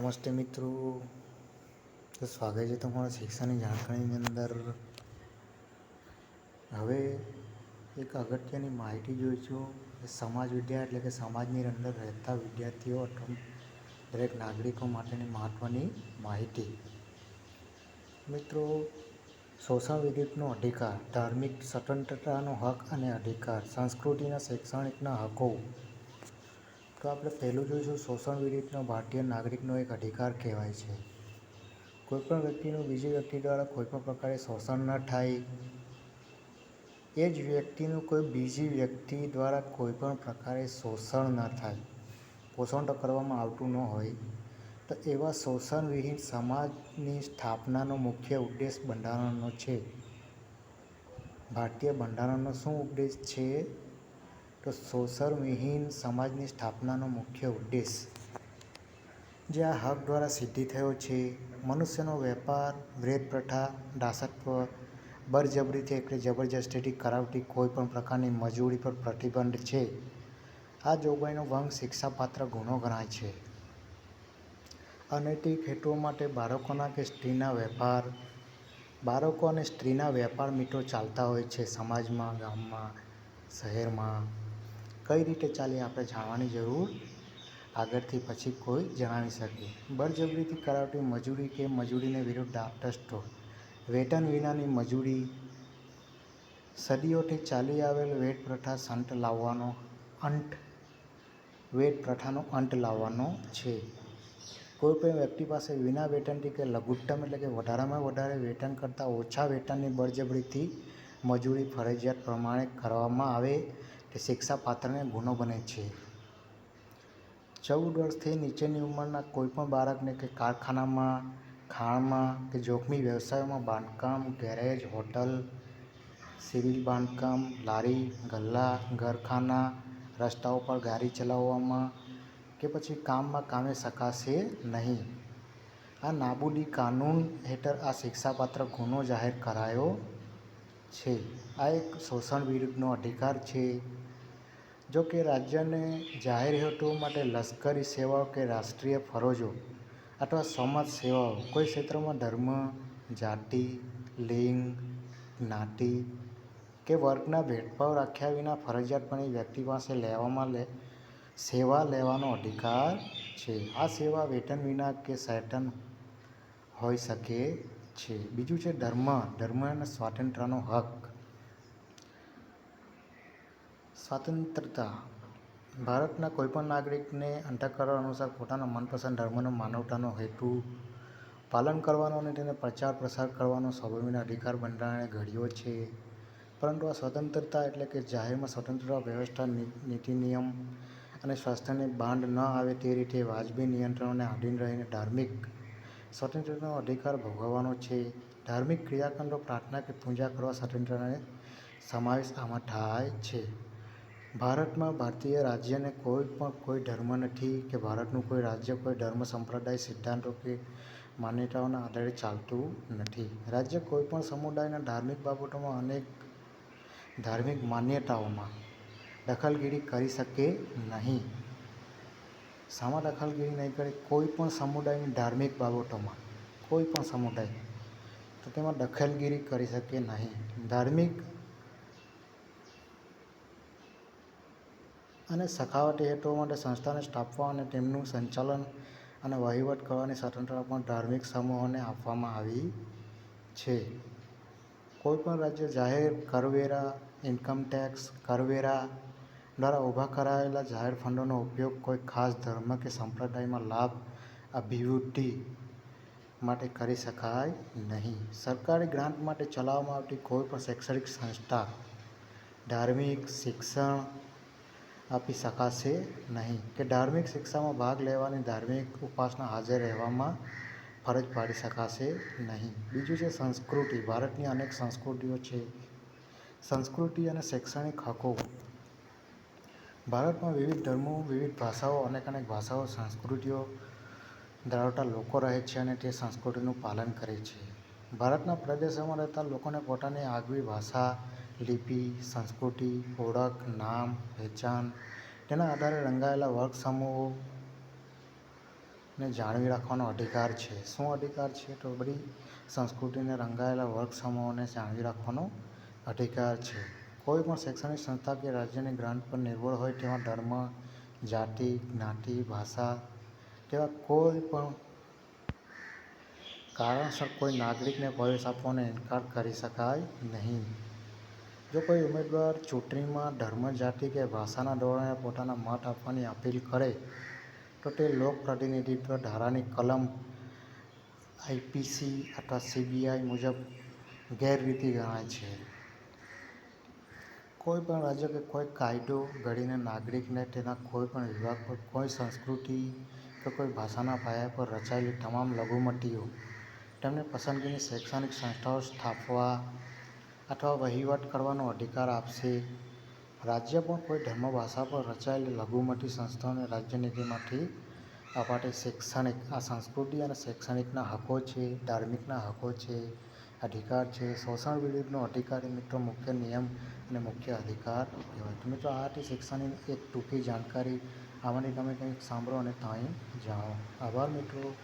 નમસ્તે મિત્રો. તો સ્વાગત છે તમારા શિક્ષાની જાણકારીની અંદર. હવે એક અગત્યની માહિતી જોઈશું. કે સમાજ વિદ્યા એટલે કે સમાજની અંદર રહેતા વિદ્યાર્થીઓ અથવા દરેક નાગરિકો માટેની મહત્ત્વની માહિતી. મિત્રો, શોષણ વિરુદ્ધનો અધિકાર, ધાર્મિક સ્વતંત્રતાનો હક અને અધિકાર, સંસ્કૃતિના શૈક્ષણિકના હકો તો આપણે પહેલું જોઈશું શોષણ વિરુદ્ધનો ભારતીય નાગરિકનો એક અધિકાર કહેવાય છે. કોઈપણ વ્યક્તિનું બીજી વ્યક્તિ દ્વારા કોઈપણ પ્રકારે શોષણ ન થાય. એ જ વ્યક્તિનું કોઈ બીજી વ્યક્તિ દ્વારા કોઈપણ પ્રકારે શોષણ ન થાય. પોષણ તો કરવામાં આવતું ન હોય. તો એવા શોષણ વિહીન સમાજની સ્થાપનાનો મુખ્ય ઉદ્દેશ બંધારણનો છે. ભારતીય બંધારણનો શું ઉપદેશ છે? તો શોષણ વિહીન સમાજની સ્થાપનાનો મુખ્ય ઉદ્દેશ જે આ હક દ્વારા સિદ્ધિ થયો છે. મનુષ્યનો વેપાર વ્રેત પ્રથા દાસત્વ, બળજબરીથી એટલે જબરજસ્તીથી કરાવતી કોઈપણ પ્રકારની મજૂરી પર પ્રતિબંધ છે. આ જોગવાઈનો ભંગ શિક્ષાપાત્ર ગુનો ગણાય છે. અનૈતિક હેતુઓ માટે બાળકોના કે સ્ત્રીના વેપાર. બાળકો અને સ્ત્રીના વેપાર મીટો ચાલતા હોય છે સમાજમાં, ગામમાં, શહેરમાં. કઈ રીતે ચાલે આપણે જાણવાની જરૂર? આગળથી પછી કોઈ જણાવી શકે બળજબરીથી કરાવતી મજૂરી કે મજૂરીને વિરુદ્ધ દાસત્વ વેતન વિનાની મજૂરી. સદીઓથી ચાલી આવેલ વેટ પ્રથા સંત લાવવાનો અંત. વેટ પ્રથાનો અંત લાવવાનો છે. કોઈપણ વ્યક્તિ પાસે વિના વેતનથી કે લઘુત્તમ એટલે કે વધારામાં વધારે વેતન કરતાં ઓછા વેતનની બળજબરીથી મજૂરી ફરજિયાત પ્રમાણે કરવામાં આવે તે શિક્ષાપાત્રને ગુનો બને છે. ચૌદ વર્ષથી નીચેની ઉંમરના કોઈપણ બાળકને કે કારખાનામાં, ખાણમાં કે જોખમી વ્યવસાયોમાં બાંધકામ, ગેરેજ, હોટલ, સિવિલ બાંધકામ, લારી, ગલ્લા, ઘરખાના, રસ્તાઓ પર ગાડી ચલાવવામાં કે પછી કામમાં કામે શકાશે નહીં. આ નાબૂદી કાનૂન હેઠળ આ શિક્ષાપાત્ર ગુનો જાહેર કરાયો છે. આ એક શોષણ વિરુદ્ધનો અધિકાર છે. જો કે રાજ્યને જાહેર હેતુઓ માટે લશ્કરી સેવાઓ કે રાષ્ટ્રીય ફરજો અથવા સમાજ સેવાઓ, કોઈ ક્ષેત્રમાં ધર્મ, જાતિ, લિંગ, જ્ઞાતિ કે વર્ગના ભેદભાવ રાખ્યા વિના ફરજિયાતપણે વ્યક્તિ પાસે લેવામાં લે, સેવા લેવાનો અધિકાર છે. આ સેવા વેતન વિના કે સૈતન હોઈ શકે છે. બીજું છે ધર્મ. ધર્મ અને સ્વાતંત્ર્યનો હક. સ્વતંત્રતા ભારતના કોઈપણ નાગરિકને અંતઃકરણ અનુસાર પોતાના મનપસંદ ધર્મનો માનવતાનો હેતુ પાલન કરવાનો અને તેને પ્રચાર પ્રસાર કરવાનો સ્વભાવિક અધિકાર બંધારણે ઘડ્યો છે. પરંતુ આ સ્વતંત્રતા એટલે કે જાહેરમાં સ્વતંત્રતા વ્યવસ્થા નીતિ નિયમ અને સ્વાસ્થ્યની બાંધ ન આવે તે રીતે વાજબી નિયંત્રણોને આધીન રહીને ધાર્મિક સ્વતંત્રતાનો અધિકાર ભોગવવાનો છે. ધાર્મિક ક્રિયાકાંડો પ્રાર્થના કે પૂજા કરવા સ્વતંત્રતાને સમાવેશ આમાં થાય છે. ભારતમાં ભારતીય રાજ્યને કોઈ પણ કોઈ ધર્મ નથી કે ભારતનું કોઈ રાજ્ય, કોઈ ધર્મ, સંપ્રદાય, સિદ્ધાંતો કે માન્યતાઓના આધારે ચાલતું નથી. રાજ્ય કોઈ પણ સમુદાયના ધાર્મિક બાબતોમાં અનેક ધાર્મિક માન્યતાઓમાં દખલગીરી કરી શકે નહીં. શામાં દખલગીરી નહીં કરે કોઈ પણ સમુદાયની ધાર્મિક બાબતોમાં, કોઈ પણ સમુદાય તો તેમાં દખલગીરી કરી શકે નહીં. ધાર્મિક અને સખાવતી હેતુઓ માટે સંસ્થાને સ્થાપવા અને તેમનું સંચાલન અને વહીવટ કરવાની સ્વતંત્રતા પણ ધાર્મિક સમૂહોને આપવામાં આવી છે. કોઈપણ રાજ્ય જાહેર કરવેરા ઇન્કમ ટેક્સ કરવેરા દ્વારા ઊભા કરાયેલા જાહેર ફંડોનો ઉપયોગ કોઈ ખાસ ધર્મ કે સંપ્રદાયમાં લાભ, અભિવૃદ્ધિ માટે કરી શકાય નહીં. સરકારી ગ્રાન્ટ માટે ચલાવવામાં આવતી કોઈ પણ શૈક્ષણિક સંસ્થા, ધાર્મિક, શિક્ષણ આપી શકાશે નહીં કે ધાર્મિક શિક્ષામાં ભાગ લેવાની ધાર્મિક ઉપાસના હાજર રહેવામાં ફરજ પાડી શકાશે નહીં. બીજું છે સંસ્કૃતિ. ભારતની અનેક સંસ્કૃતિઓ છે. સંસ્કૃતિ અને શૈક્ષણિક હકો. ભારતમાં વિવિધ ધર્મો, વિવિધ ભાષાઓ અનેક અનેક ભાષાઓ, સંસ્કૃતિઓ ધરાવતા લોકો રહે છે અને તે સંસ્કૃતિનું પાલન કરે છે. ભારતના પ્રદેશોમાં રહેતા લોકોને પોતાની આગવી ભાષા લિપિ, સંસ્કૃતિ, ઓળખ, નામ પહેચાન તેના આધારે રંગાયેલા વર્ગ સમૂહો જાળવી રાખવાનો અધિકાર છે. શું અધિકાર છે? તો બધી સંસ્કૃતિને રંગાયેલા વર્ગ સમૂહોને જાળવી રાખવાનો અધિકાર છે. કોઈ પણ શૈક્ષણિક સંસ્થા કે રાજ્યની ગ્રાન્ટ પર નિર્ભર હોય તેવા ધર્મ, જાતિ, જ્ઞાતિ, ભાષા તેવા કોઈ પણ કારણસર કોઈ નાગરિકને પ્રવેશ આપવાનો ઇનકાર કરી શકાય નહીં. જો કોઈ ઉમેદવાર ચૂંટણીમાં ધર્મ, જાતિ કે ભાષાના ધોરણે પોતાના મત આપવાની અપીલ કરે, તો તે લોક પ્રતિનિધિત્વ ધારાની કલમ આઈપીસી અથવા સીબીઆઈ મુજબ ગેરરીતિ ગણાય છે. કોઈ પણ રાજ્ય કે કોઈ કાયદો ઘડીને નાગરિકને તેના કોઈ પણ વિભાગ પર, કોઈ સંસ્કૃતિ કે કોઈ ભાષાના પાયા પર રચાયેલી તમામ લઘુમતીઓ, તેમને પસંદગીની શૈક્ષણિક સંસ્થાઓ સ્થાપવા અથવા વહીવટ કરવાનો અધિકાર આપશે. રાજ્ય પણ કોઈ ધર્મ, ભાષા પર રચાયેલી લઘુમતી સંસ્થાઓને રાજ્ય નિધિમાંથી અપાટે શૈક્ષણિક, આ સંસ્કૃતિ અને શૈક્ષણિકના હકો છે, ધાર્મિકના હકો છે, અધિકાર છે. શોષણ વિરુદ્ધનો અધિકારી મિત્રો મુખ્ય નિયમ અને મુખ્ય અધિકાર કહેવાય. તો મિત્રો, આ હતી શિક્ષણની એક ટૂંકી જાણકારી. આમાંથી તમે કંઈક સાંભળો અને તાણી જાણો આભાર મિત્રો.